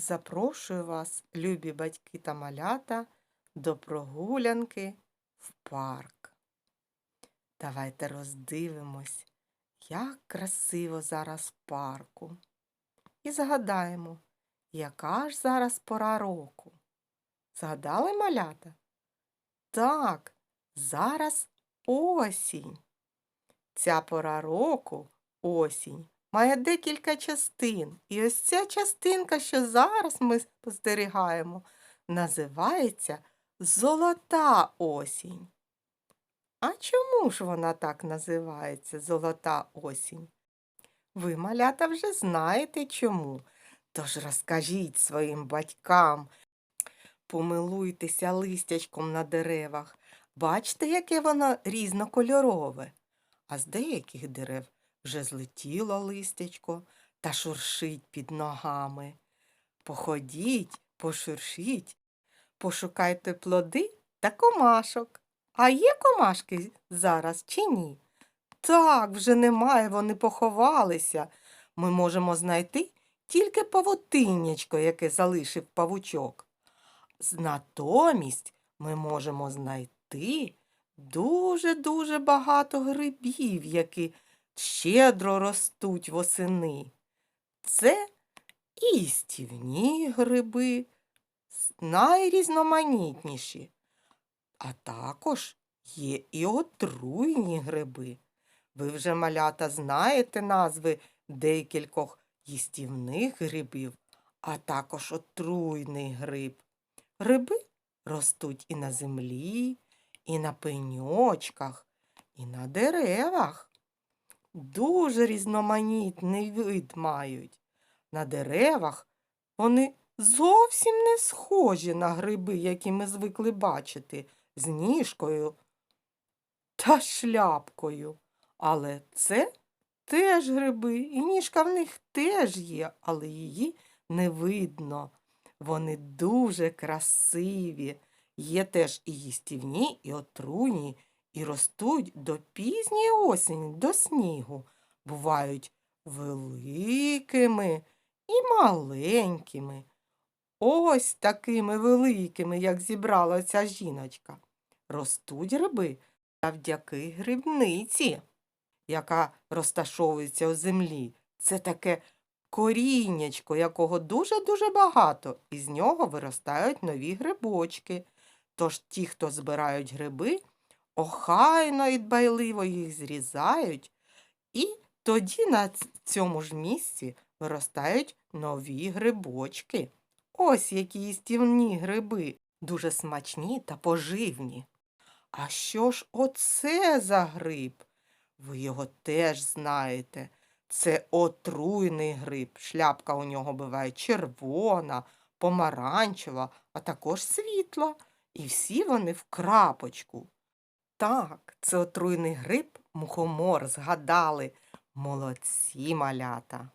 Запрошую вас, любі батьки та малята, до прогулянки в парк. Давайте роздивимось, як красиво зараз в парку. І згадаємо, яка ж зараз пора року. Згадали малята? Так, зараз осінь. Ця пора року, осінь, має декілька частин. І ось ця частинка, що зараз ми спостерігаємо, називається золота осінь. А чому ж вона так називається золота осінь? Ви, малята, вже знаєте чому. Тож розкажіть своїм батькам, помилуйтеся листячком на деревах. Бачите, яке воно різнокольорове. А з деяких дерев вже злетіло листячко та шуршить під ногами. Походіть, пошуршіть, пошукайте плоди та комашок. А є комашки зараз чи ні? Так, вже немає, вони поховалися. Ми можемо знайти тільки павутиннячко, яке залишив павучок. Натомість ми можемо знайти дуже-дуже багато грибів, які щедро ростуть восени. Це і їстівні гриби, найрізноманітніші. А також є і отруйні гриби. Ви вже, малята, знаєте назви декількох їстівних грибів, а також отруйний гриб. Гриби ростуть і на землі, і на пеньочках, і на деревах. Дуже різноманітний вид мають. На деревах вони зовсім не схожі на гриби, які ми звикли бачити, з ніжкою та шляпкою. Але це теж гриби, і ніжка в них теж є, але її не видно. Вони дуже красиві. Є теж і їстівні, і отруйні, і ростуть до пізньої осені, до снігу. Бувають великими і маленькими. Ось такими великими, як зібрала ця жіночка. Ростуть гриби завдяки грибниці, яка розташовується у землі. Це таке коріннячко, якого дуже-дуже багато, і з нього виростають нові грибочки. Тож ті, хто збирають гриби, охайно і дбайливо їх зрізають, і тоді на цьому ж місці виростають нові грибочки. Ось які їстівні гриби, дуже смачні та поживні. А що ж оце за гриб? Ви його теж знаєте. Це отруйний гриб. Шляпка у нього буває червона, помаранчева, а також світла. І всі вони в крапочку. Так, це отруйний гриб, мухомор, згадали. Молодці малята.